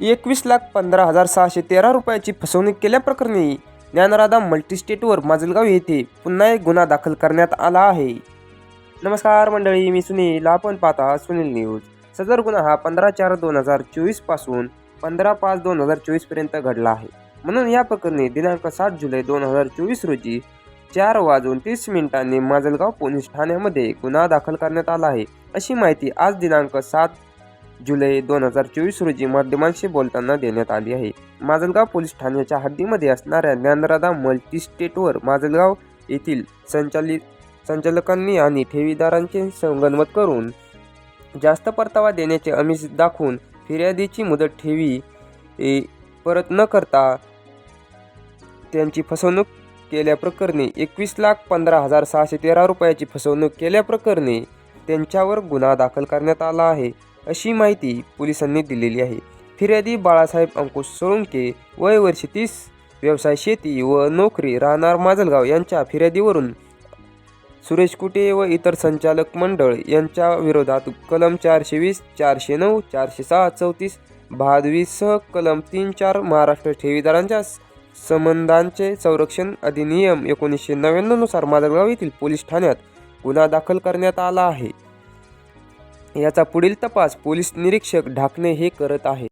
एकवीस लाख पंधरा हजार सहाशे तेरा रुपयाची फसवणूक केल्याप्रकरणी ज्ञानराधा मल्टीस्टेटवर माजलगाव येथे पुन्हा एक गुन्हा दाखल करण्यात आला आहे. नमस्कार मंडळी मी सुनील. आपण पाहता सुनील न्यूज. सदर गुन्हा हा पंधरा चार दोन हजार चोवीसपासून पंधरा पाच दोन हजार चोवीसपर्यंत घडला आहे. म्हणून या प्रकरणी दिनांक सात जुलै दोन हजार चोवीस रोजी चार वाजून तीस मिनिटांनी माजलगाव पोलीस ठाण्यामध्ये गुन्हा दाखल करण्यात आला आहे. अशी माहिती आज दिनांक सात जुलै दोन हजार चोवीस रोजी माध्यमांशी बोलताना देण्यात आली आहे. माजलगाव पोलीस ठाण्याच्या हद्दीमध्ये असणाऱ्या ज्ञानराधा मल्टीस्टेटवर माजलगाव येथील संचालित संचालकांनी आणि ठेवीदारांचे संगनमत करून जास्त परतावा देण्याचे अमिष दाखवून फिर्यादीची मुदत ठेवी ए, परत न करता त्यांची फसवणूक केल्याप्रकरणी एकवीस लाख पंधरा हजार सहाशे तेरा रुपयाची फसवणूक केल्याप्रकरणी त्यांच्यावर गुन्हा दाखल करण्यात आला आहे. अशी माहिती पोलिसांनी दिलेली आहे. फिर्यादी बाळासाहेब अंकुश सोळंके वय वर्ष तीस व्यवसाय शेती व नोकरी राहणार माजलगाव यांच्या फिर्यादीवरून सुरेश कुटे व इतर संचालक मंडळ यांच्या विरोधात कलम चारशे वीस चारशे नऊ चारशे सहा चौतीस बहादवीसह कलम तीन चार महाराष्ट्र ठेवीदारांच्या संबंधांचे संरक्षण अधिनियम एकोणीसशे नव्याण्णवनुसार माजलगाव येथील पोलीस ठाण्यात गुन्हा दाखल करण्यात आला आहे. याचा पुढील तपास पोलीस निरीक्षक ढाकणे हे करत आहे